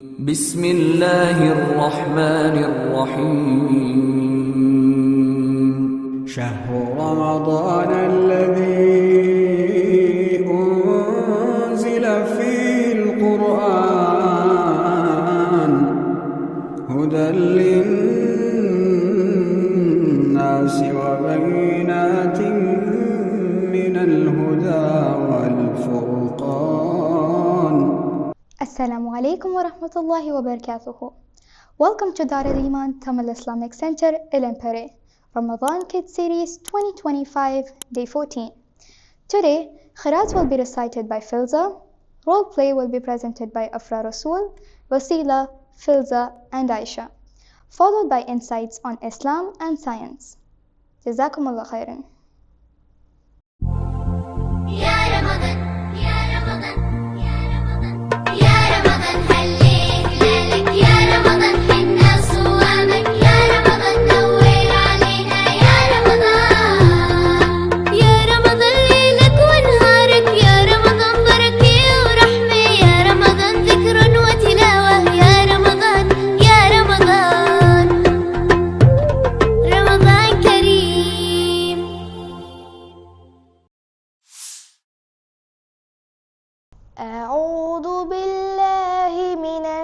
بسم الله الرحمن الرحيم. شهر رمضان الذي أنزل فيه القرآن هدى للناس Assalamu alaikum wa rahmatullahi wa barakatuhu. Welcome to Dar al Iman Tamil Islamic Center, Ilampere, Ramadan Kids Series 2025, Day 14. Today, Khirat will be recited by Filza, role play will be presented by Afra Rasul, Wasila, Filza, and Aisha, followed by insights on Islam and science. Jazakumullah khairan.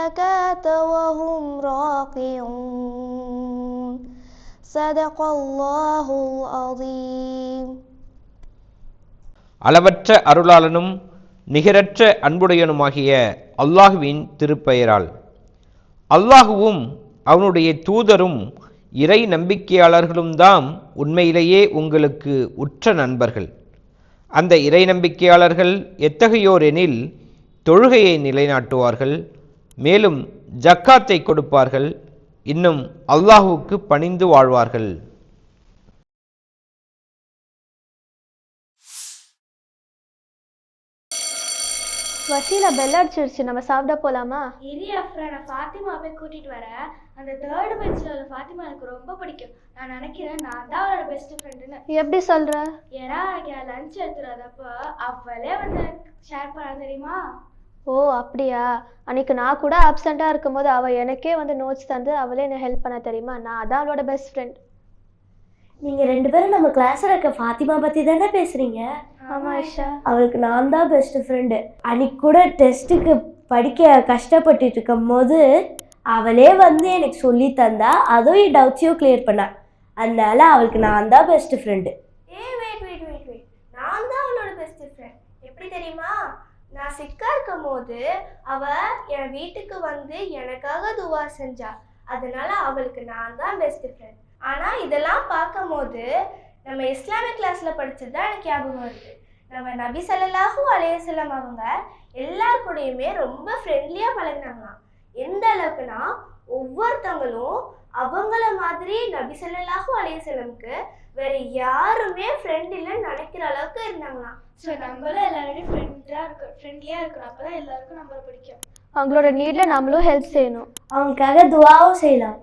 الزكاة وهم راكعون صدق الله العظيم அளவற்ற அருளாளனும் நிகரற்ற அன்புடையனுமாகிய அல்லாஹுவின் திருப்பெயரால் அல்லாஹுவும் அவனுடைய தூதரும் இறை நம்பிக்கையாளர்களும் தாம் உண்மையிலேயே உங்களுக்கு உற்ற நண்பர்கள் அந்த இறை நம்பிக்கையாளர்கள் எத்தகையோர் எனில் தொழுகையை நிலைநாட்டுவார்கள் மேலும் ஜக்காத்தை கொடுப்பார்கள். இன்னும் அல்லாஹுவுக்கு பணிந்து வாழ்வார்கள். வசீலா பெல் அடிச்சிருச்சு. நம்ம சாப்பிட போலாமா? இரி அஃப்ரா நான் ஃபாத்திமாவை கூட்டிட்டு வரேன். அந்த தேர்ட் பெஞ்சில் உள்ள ஃபாத்திமா எனக்கு ரொம்ப பிடிக்கும். நான் நினைக்கிறேன் நான் தான் அவளோட பெஸ்ட் ஃப்ரெண்டுன்னு எப்படி சொல்ற? ஏன்னா எனக்கு லஞ்ச் எடுத்துறதப்போ அவளே வந்து ஷேர் பண்ண தெரியுமா? ஓ அப்படியா? அன்னைக்கு நான் கூட ஆப்செண்டா இருக்கும்போது அவ எனக்கே வந்து நோட்ஸ் தந்து அவளே என்ன ஹெல்ப் பண்ண தெரியுமா? நான் அதான் அவளோட பெஸ்ட் ஃப்ரெண்ட் நீங்க ரெண்டு பேரும் நம்ம கிளாஸ்ல இருக்க ஃபாத்திமா பத்தி தானே பேசுறீங்க? ஆமா ஐஷா. அவளுக்கு நான் தான் பெஸ்ட் ஃப்ரெண்டு அன்னைக்கு கூட டெஸ்ட்டுக்கு படிக்க கஷ்டப்பட்டுட்டு இருக்கும் போது அவளே வந்து எனக்கு சொல்லி தந்தா அதுவும் என் டவுட்ஸையும் கிளியர் பண்ணா. அதனால அவளுக்கு நான் தான் பெஸ்ட் ஃப்ரெண்டு ஏ வெயிட் வெயிட் வெயிட் வெயிட் நான் தான் அவளோட பெஸ்ட் ஃப்ரெண்ட் எப்படி தெரியுமா? நான் சிக்கா இருக்கும் போது அவ என் வீட்டுக்கு வந்து எனக்காக துவா செஞ்சா. அதனால அவளுக்கு நான் தான் பெஸ்ட் ஃப்ரெண்ட் ஆனா இதெல்லாம் பார்க்கும்போது நம்ம இஸ்லாமிக் கிளாஸ்ல படிச்சது தான் எனக்கு ஞாபகம் வருது. நம்ம நபி ஸல்லல்லாஹு அலைஹி அவங்க எல்லார் கூடயுமே ரொம்ப ஃப்ரெண்ட்லியாக பழகினாங்களாம். எந்த அளவுக்குன்னா ஒவ்வொருத்தவங்களும் அவங்கள மாதிரி நபி ஸல்லல்லாஹு அலைஹி வஸல்லம்க்கு வேற யாருமே ஃப்ரெண்ட் இல்லைன்னு நினைக்கிற அளவுக்கு இருந்தாங்களாம். ஸோ நம்மளும் எல்லாரோடையும் ஃப்ரெண்டாக இருக்கோம் ஃப்ரெண்ட்லியாக இருக்கணும் அப்போ தான் எல்லாருக்கும் நம்மளை பிடிக்கும். அவங்களோட நீட்ல நம்மளும் ஹெல்ப் செய்யணும். அவங்களுக்காக துவாவும் செய்யலாம்.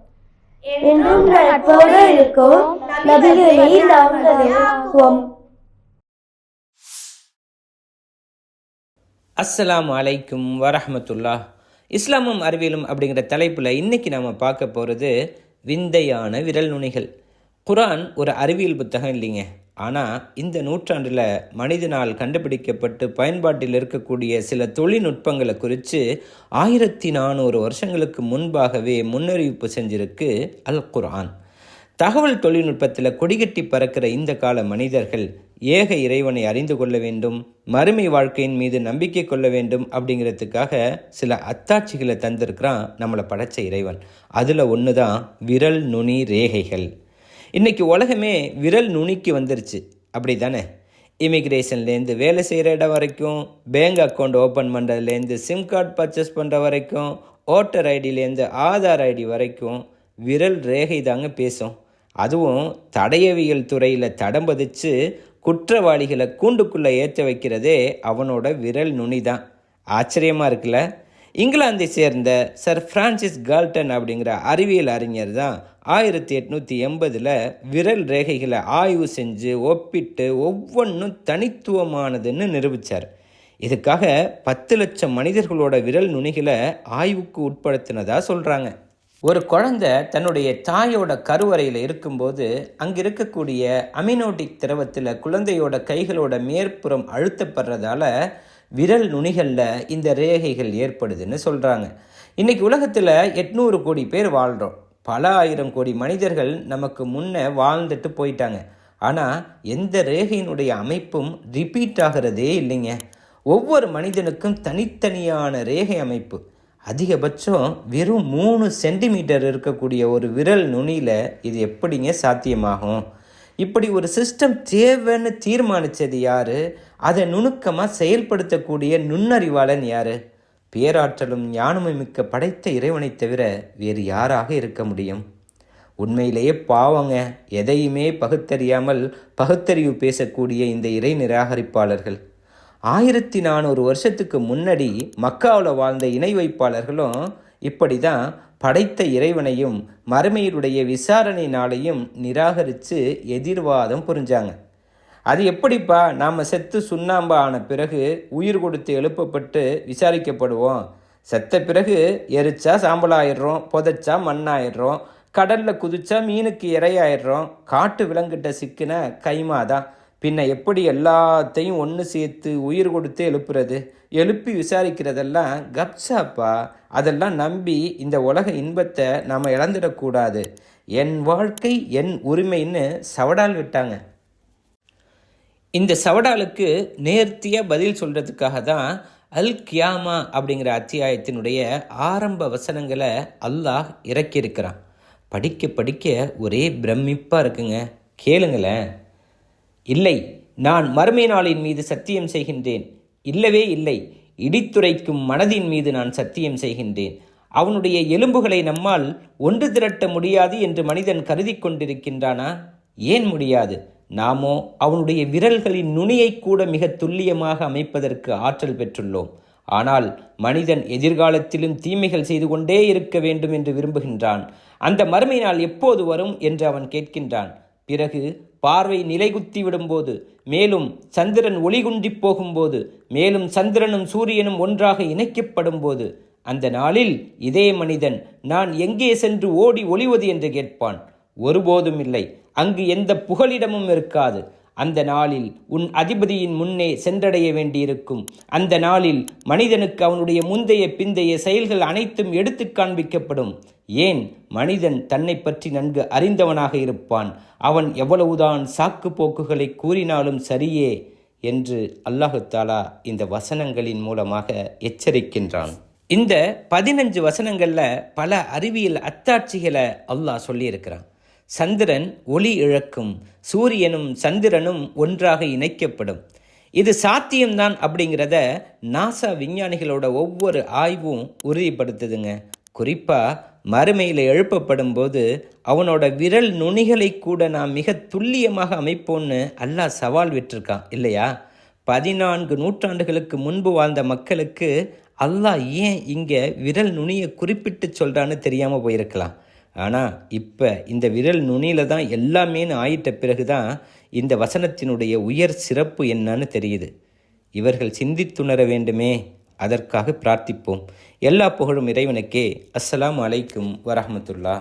என்றும் நட்போடு இருக்கும் நபிகளை நாங்களும் அஸ்ஸலாமு அலைக்கும் வரஹமத்துல்லா இஸ்லாமும் அறிவியலும் அப்படிங்கிற தலைப்பில் இன்னைக்கு நாம் பார்க்க போகிறது விந்தையான விரல் நுனிகள். குரான் ஒரு அறிவியல் புத்தகம் இல்லைங்க. ஆனால் இந்த நூற்றாண்டில் மனிதனால் கண்டுபிடிக்கப்பட்டு பயன்பாட்டில் இருக்கக்கூடிய சில தொழில்நுட்பங்களை குறித்து ஆயிரத்தி நானூறு வருஷங்களுக்கு முன்பாகவே முன்னறிவிப்பு செஞ்சிருக்கு அல் குரான். தகவல் தொழில்நுட்பத்தில் கொடிகட்டி பறக்கிற இந்த கால மனிதர்கள் ஏக இறைவனை அறிந்து கொள்ள வேண்டும் மறுமை வாழ்க்கையின் மீது நம்பிக்கை கொள்ள வேண்டும் அப்படிங்கிறதுக்காக சில அத்தாட்சிகளை தந்திருக்கிறான் நம்மளை படைச்ச இறைவன். அதில் ஒன்று தான் விரல் நுனி ரேகைகள். இன்றைக்கி உலகமே விரல் நுனிக்கு வந்துருச்சு. அப்படி தானே இமிக்ரேஷன்லேருந்து வேலை செய்கிற இடம் வரைக்கும் பேங்க் அக்கௌண்ட் ஓப்பன் பண்ணுறதுலேருந்து சிம் கார்டு பர்ச்சேஸ் பண்ணுற வரைக்கும் ஓட்டர் ஐடியிலேருந்து ஆதார் ஐடி வரைக்கும் விரல் ரேகை தாங்க பேசும். அதுவும் தடயவியல் துறையில் தடம் பதிச்சு குற்றவாளிகளை கூண்டுக்குள்ளே ஏற்ற வைக்கிறதே அவனோட விரல் நுனி தான் ஆச்சரியமாக இருக்குல்ல? இங்கிலாந்தை சேர்ந்த சர் பிரான்சிஸ் கால்டன் அப்படிங்கிற அறிவியல் அறிஞர் தான் ஆயிரத்தி எட்நூற்றி எண்பதில் விரல் ரேகைகளை ஆய்வு செஞ்சு ஒப்பிட்டு ஒவ்வொன்றும் தனித்துவமானதுன்னு நிரூபித்தார் இதுக்காக பத்து லட்சம் மனிதர்களோட விரல் நுனிகளை ஆய்வுக்கு உட்படுத்தினதாக சொல்கிறாங்க ஒரு குழந்தை தன்னுடைய தாயோட கருவறையில் இருக்கும்போது அங்கே இருக்கக்கூடிய அமினோட்டிக் திரவத்தில் குழந்தையோட கைகளோட மேற்புறம் அழுத்தப்படுறதால விரல் நுனிகளில் இந்த ரேகைகள் ஏற்படுதுன்னு சொல்கிறாங்க இன்றைக்கி உலகத்தில் எட்நூறு கோடி பேர் வாழ்கிறோம் பல ஆயிரம் கோடி மனிதர்கள் நமக்கு முன்னே வாழ்ந்துட்டு போயிட்டாங்க. ஆனால் எந்த ரேகையினுடைய அமைப்பும் ரிப்பீட் ஆகிறதே இல்லைங்க. ஒவ்வொரு மனிதனுக்கும் தனித்தனியான ரேகை அமைப்பு. அதிகபட்சம் வெறும் மூணு சென்டிமீட்டர் இருக்கக்கூடிய ஒரு விரல் நுனியில் இது எப்படிங்க சாத்தியமாகும்? இப்படி ஒரு சிஸ்டம் தேவைன்னு தீர்மானித்தது யார்? அதை நுணுக்கமாக செயல்படுத்தக்கூடிய நுண்ணறிவாளன் யார்? பேராற்றலும் ஞானமும் மிக்க படைத்த இறைவனைத் தவிர வேறு யாராக இருக்க முடியும்? உண்மையிலேயே பாவங்க எதையுமே பகுத்தறியாமல் பகுத்தறிவு பேசக்கூடிய இந்த இறை நிராகரிப்பாளர்கள். ஆயிரத்தி நானூறு வருஷத்துக்கு முன்னாடி மக்காவில் வாழ்ந்த இணை வைப்பாளர்களும் இப்படி தான் படைத்த இறைவனையும் மறுமையினுடைய விசாரணை நாளையும் நிராகரித்து எதிர்வாதம் புரிஞ்சாங்க. அது எப்படிப்பா நாம் செத்து சுண்ணாம்பு ஆன பிறகு உயிர் கொடுத்து எழுப்பப்பட்டு விசாரிக்கப்படுவோம்? செத்த பிறகு எரிச்சா சாம்பலாயிடுறோம் புதைச்சா மண்ணாயிடுறோம் கடலில் குதிச்சா மீனுக்கு இரையாயிடுறோம் காட்டு விலங்கிட்ட சிக்கின கைமாதான் பின்ன எப்படி எல்லாத்தையும் ஒன்று சேர்த்து உயிர் கொடுத்து எழுப்புறது? எழுப்பி விசாரிக்கிறதெல்லாம் கப்சாப்பா. அதெல்லாம் நம்பி இந்த உலக இன்பத்தை நாம் இழந்துடக்கூடாது. என் வாழ்க்கை என் உரிமைன்னு சவடால் விட்டாங்க. இந்த சவடாலுக்கு நேர்த்தியாக பதில் சொல்கிறதுக்காக தான் அல் கியாமா அப்படிங்கிற அத்தியாயத்தினுடைய ஆரம்ப வசனங்களை அல்லாஹ் இறக்கியிருக்கிறான். படிக்க படிக்க ஒரே பிரமிப்பாக இருக்குங்க. கேளுங்களேன். இல்லை நான் மறுமை நாளின் மீது சத்தியம் செய்கின்றேன். இல்லவே இல்லை இடித்துரைக்கும் மனதின் மீது நான் சத்தியம் செய்கின்றேன். அவனுடைய எலும்புகளை நம்மால் ஒன்று திரட்ட முடியாது என்று மனிதன் கருதி கொண்டிருக்கின்றானா? ஏன் முடியாது? நாமோ அவனுடைய விரல்களின் நுனியை கூட மிக துல்லியமாக அமைப்பதற்கு ஆற்றல் பெற்றுள்ளோம். ஆனால் மனிதன் எதிர்காலத்திலும் தீமைகள் செய்து கொண்டே இருக்க வேண்டும் என்று விரும்புகின்றான். அந்த மறுமை நாள் எப்போது வரும் என்று அவன் கேட்கின்றான். பிறகு பார்வை நிலைகுத்தி விடும்போது மேலும் சந்திரன் ஒளிகுன்றி போகும்போது மேலும் சந்திரனும் சூரியனும் ஒன்றாக இணைக்கப்படும் போது அந்த நாளில் இதே மனிதன் நான் எங்கே சென்று ஓடி ஒளிவது? என்று கேட்பான். ஒருபோதும் இல்லை. அங்கு எந்த புகலிடமும் இருக்காது. அந்த நாளில் உன் அதிபதியின் முன்னே சென்றடைய வேண்டியிருக்கும். அந்த நாளில் மனிதனுக்கு அவனுடைய முந்தைய பிந்தைய செயல்கள் அனைத்தும் எடுத்து காண்பிக்கப்படும். ஏன்? மனிதன் தன்னை பற்றி நன்கு அறிந்தவனாக இருப்பான். அவன் எவ்வளவுதான் சாக்கு போக்குகளை கூறினாலும் சரியே என்று அல்லாஹுத்தாலா இந்த வசனங்களின் மூலமாக எச்சரிக்கின்றான். இந்த பதினஞ்சு வசனங்களில் பல அறிவியல் அத்தாட்சிகளை அல்லாஹ் சொல்லியிருக்கிறான். சந்திரன் ஒளி இழக்கும் சூரியனும் சந்திரனும் ஒன்றாக இணைக்கப்படும். இது சாத்தியம்தான் அப்படிங்கிறத நாசா விஞ்ஞானிகளோட ஒவ்வொரு ஆய்வும் உறுதிப்படுத்துதுங்க. குறிப்பாக மறுமையில் எழுப்பப்படும் போது அவனோட விரல் நுனிகளை கூட நான் மிக துல்லியமாக அமைப்போன்னு அல்லாஹ் சவால் விட்டிருக்கான் இல்லையா? பதினான்கு நூற்றாண்டுகளுக்கு முன்பு வாழ்ந்த மக்களுக்கு அல்லாஹ் ஏன் இங்கே விரல் நுனியை குறிப்பிட்டு சொல்கிறான்னு தெரியாமல் போயிருக்கலாம். ஆனால் இப்போ இந்த விரல் நுனியில் தான் எல்லாமேன்னு ஆயிட்ட பிறகு தான் இந்த வசனத்தினுடைய உயர் சிறப்பு என்னன்னு தெரியுது. இவர்கள் சிந்தித்துணர வேண்டுமே அதற்காக பிரார்த்திப்போம். எல்லா புகழும் இறைவனுக்கே. அஸ்ஸலாம் அலைக்கும் வரஹமத்துல்லா.